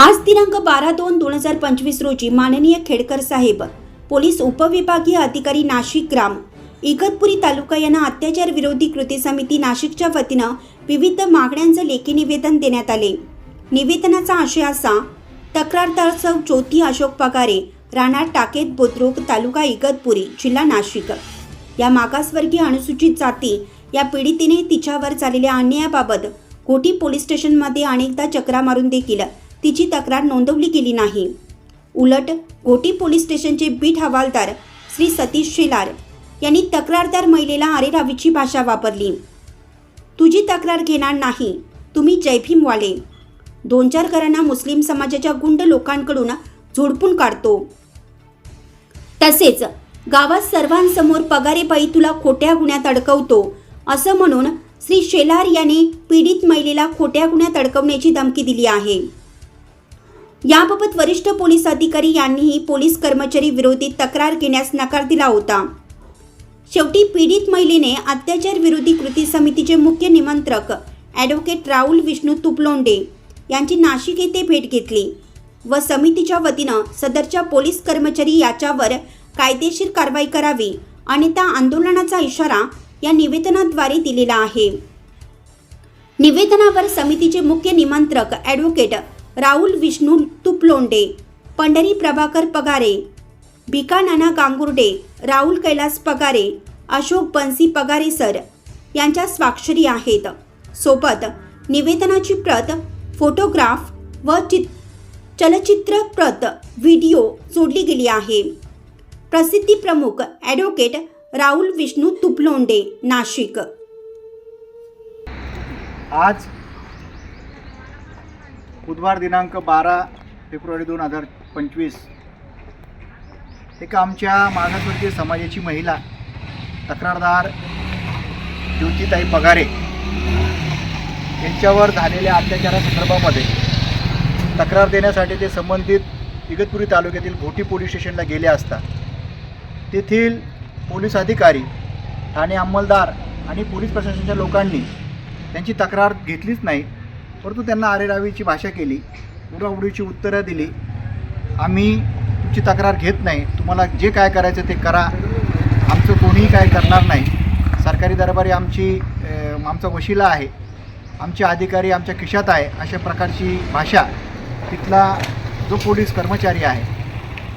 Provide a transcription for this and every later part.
आज दिनांक बारा दोन दोन हजार पंचवीस रोजी माननीय खेडकर साहेब पोलीस उपविभागीय अधिकारी नाशिक ग्राम इगतपुरी तालुका यांना अत्याचार विरोधी कृती समिती नाशिकच्या वतीनं विविध मागण्यांचं लेखी निवेदन देण्यात आले. निवेदनाचा आशय असा तक्रारदार सौ ज्योती अशोक पगारे राणार टाकेत बुद्रुक तालुका इगतपुरी जिल्हा नाशिक. या मागासवर्गीय अनुसूचित जाती या पीडितीने तिच्यावर झालेल्या अन्यायाबाबत घोटी पोलीस स्टेशनमध्ये अनेकदा चक्रा मारून देखील तिची तक्रार नोंदवली गेली नाही. उलट घोटी पोलीस स्टेशनचे बीट हवालदार श्री सतीश शेलार यांनी तक्रारदार महिलेला आरेरावीची भाषा वापरली. तुझी तक्रार घेणार नाही. तुम्ही जयभीमवाले. दोन चार घरांना मुस्लिम समाजाच्या गुंड लोकांकडून झोडपून काढतो. तसेच गावात सर्वांसमोर पगारेबाई तुला खोट्या गुन्ह्यात अडकवतो असं म्हणून श्री शेलार यांनी पीडित महिलेला खोट्या गुन्ह्यात अडकवण्याची धमकी दिली आहे. याबाबत वरिष्ठ पोलीस अधिकारी यांनीही पोलीस कर्मचारी विरोधी तक्रार घेण्यास नकार दिला होता. शेवटी पीडित महिलेने अत्याचार विरोधी कृती समितीचे मुख्य निमंत्रक ॲडव्होकेट राहुल विष्णू तुपलोंडे यांची नाशिक येथे भेट घेतली व समितीच्या वतीनं सदरच्या पोलीस कर्मचारी याच्यावर कायदेशीर कारवाई करावी आणि त्या आंदोलनाचा इशारा या निवेदनाद्वारे दिलेला आहे. निवेदनावर समितीचे मुख्य निमंत्रक ॲडव्होकेट राहुल विष्णू तुपलोंडे पंढरी प्रभाकर पगारे भिका नाना गांगुर्डे राहुल कैलास पगारे अशोक बन्सी पगारे सर यांच्या स्वाक्षरी आहेत. सोबत निवेदनाची प्रत फोटोग्राफ व चित चलचित्र प्रत व्हिडिओ जोडली गेली आहे. प्रसिद्धी प्रमुख ॲडव्होकेट राहुल विष्णू तुपलोंडे नाशिक. आज बुधवार दिनांक बारा फेब्रुवारी दोन हजार पंचवीस. एका आमच्या मागासवर्गीय समाजाची महिला तक्रारदार ज्योतिताई पगारे यांच्यावर झालेल्या अत्याचारासंदर्भामध्ये तक्रार देण्यासाठी ते संबंधित इगतपुरी तालुक्यातील घोटी पोलीस स्टेशनला गेले असता तेथील पोलीस अधिकारी ठाणे अंमलदार आणि पोलीस प्रशासनाच्या लोकांनी त्यांची तक्रार घेतलीच नाही. परंतु त्यांना आरेरावीची भाषा केली उडाउडीची उत्तरं दिली. आम्ही तुमची तक्रार घेत नाही. तुम्हाला जे काय करायचं ते करा. आमचं कोणीही काय करणार नाही. सरकारी दरबारी आमची आमचा वशिला आहे. आमचे अधिकारी आमच्या खिशात आहे. अशा प्रकारची भाषा तिथला जो पोलीस कर्मचारी आहे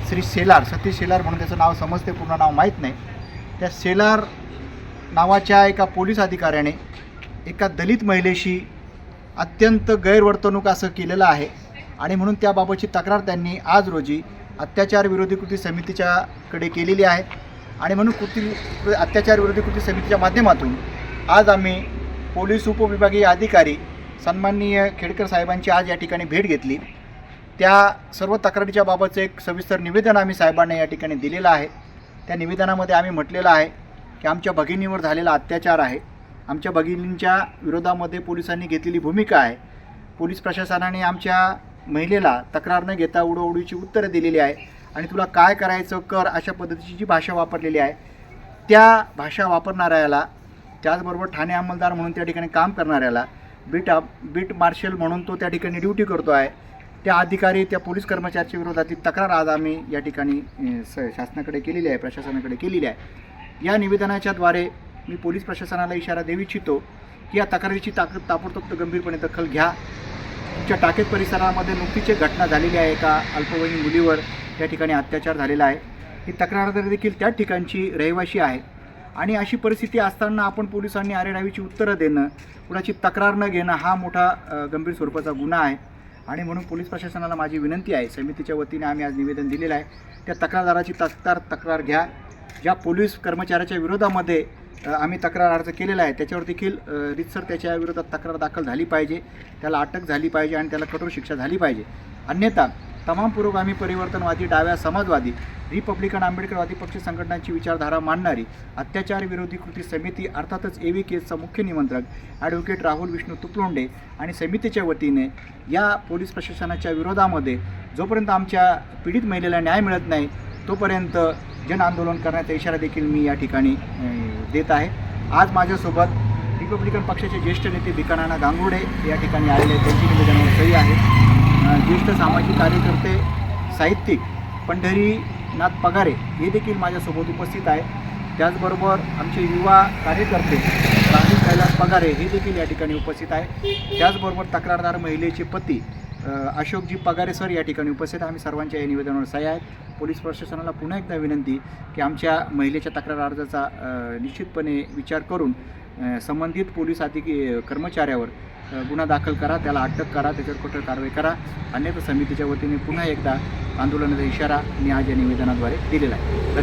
श्री सेलार सतीश सेलार म्हणून त्याचं नाव समजते पूर्ण नाव माहीत नाही. त्या सेलार नावाच्या एका पोलीस अधिकाऱ्याने एका दलित महिलेशी अत्यंत गैरवर्तणूक असं केलेलं आहे. आणि म्हणून त्याबाबतची तक्रार त्यांनी आज रोजी अत्याचार विरोधी कृती समितीच्याकडे केलेली आहे. आणि म्हणून कृती अत्याचार विरोधी कृती समितीच्या माध्यमातून आज आम्ही पोलीस उपविभागीय अधिकारी सन्माननीय खेडकर साहेबांची आज या ठिकाणी भेट घेतली. त्या सर्व तक्रारीच्या बाबतचं एक सविस्तर निवेदन आम्ही साहेबांना या ठिकाणी दिलेलं आहे. त्या निवेदनामध्ये आम्ही म्हटलेलं आहे की आमच्या भगिनीवर झालेला अत्याचार आहे. आमच्या भगिनींच्या विरोधामध्ये पोलिसांनी घेतलेली भूमिका आहे. पोलीस प्रशासनाने आमच्या महिलेला तक्रार न घेता उडवडीची उत्तरं दिलेली आहे. आणि तुला काय करायचं कर अशा पद्धतीची जी भाषा वापरलेली आहे त्या भाषा वापरणाऱ्याला त्याचबरोबर ठाणे अंमलदार म्हणून त्या ठिकाणी काम करणाऱ्याला बीट बीट मार्शल म्हणून तो त्या ठिकाणी ड्युटी करतो आहे. त्या अधिकारी त्या पोलीस कर्मचाऱ्याच्या विरोधातील तक्रार आज आम्ही या ठिकाणी स शासनाकडे केलेली आहे प्रशासनाकडे केलेली आहे. या निवेदनाच्याद्वारे मी पोलीस प्रशासनाला इशारा देऊ इच्छितो की या तक्रारीची ताक ताबडतोब गंभीरपणे दखल घ्या. तुमच्या टाकेत परिसरामध्ये नुकतीच एक घटना झालेली आहे एका अल्पवयीन मुलीवर त्या ठिकाणी अत्याचार झालेला आहे. ही तक्रारदार देखील त्या ठिकाणची रहिवाशी आहे. आणि अशी परिस्थिती असताना आपण पोलिसांनी आरेरावीची उत्तरं देणं कुणाची तक्रार न घेणं हा मोठा गंभीर स्वरूपाचा गुन्हा आहे. आणि म्हणून पोलीस प्रशासनाला माझी विनंती आहे समितीच्या वतीने आम्ही आज निवेदन दिलेलं आहे. त्या तक्रारदाराची तक्रार तक्रार घ्या. ज्या पोलीस कर्मचाऱ्याच्या विरोधामध्ये आम्ही तक्रार अर्ज केलेला आहे. त्याच्यावर देखील रितसर त्याच्या विरोधात तक्रार दाखल झाली पाहिजे. त्याला अटक झाली पाहिजे आणि त्याला कठोर शिक्षा झाली पाहिजे. अन्यथा तमाम पुरोगामी परिवर्तनवादी डाव्या समाजवादी रिपब्लिकन आंबेडकरवादी पक्ष संघटनांची विचारधारा मांडणारी अत्याचार विरोधी कृती समिती अर्थातच ए व्ही केसचा मुख्य निमंत्रक ॲडव्होकेट राहुल विष्णू तुपलोंडे आणि समितीच्या वतीने या पोलीस प्रशासनाच्या विरोधामध्ये जोपर्यंत आमच्या पीडित महिलेला न्याय मिळत नाही तोपर्यंत जन आंदोलन करण्याचा इशारा देखील मी या ठिकाणी देत आहे. आज माझ्यासोबत रिपब्लिकन पक्षाचे ज्येष्ठ नेते बिकानाना गांगुडे या ठिकाणी आलेले आहेत. त्यांची निवेदनावर सही आहे. ज्येष्ठ सामाजिक कार्यकर्ते साहित्यिक पंढरीनाथ पगारे हे देखील माझ्यासोबत उपस्थित आहे त्याचबरोबर आमचे युवा कार्यकर्ते राहुल कैलास पगारे हे देखील या ठिकाणी उपस्थित आहे त्याचबरोबर तक्रारदार महिलेचे पती अशोकजी पगारे सर या ठिकाणी उपस्थित आहे. आम्ही सर्वांच्या या निवेदनावर सह्या आहेत. पोलीस प्रशासनाला पुन्हा एकदा विनंती की आमच्या महिलेच्या तक्रार अर्जाचा निश्चितपणे विचार करून संबंधित पोलीस अधिकी कर्मचाऱ्यावर गुन्हा दाखल करा त्याला अटक करा त्याच्यावर कठोर कारवाई करा. अन्यथा समितीच्या वतीने पुन्हा एकदा आंदोलनाचा इशारा मी आज या निवेदनाद्वारे दिलेला आहे.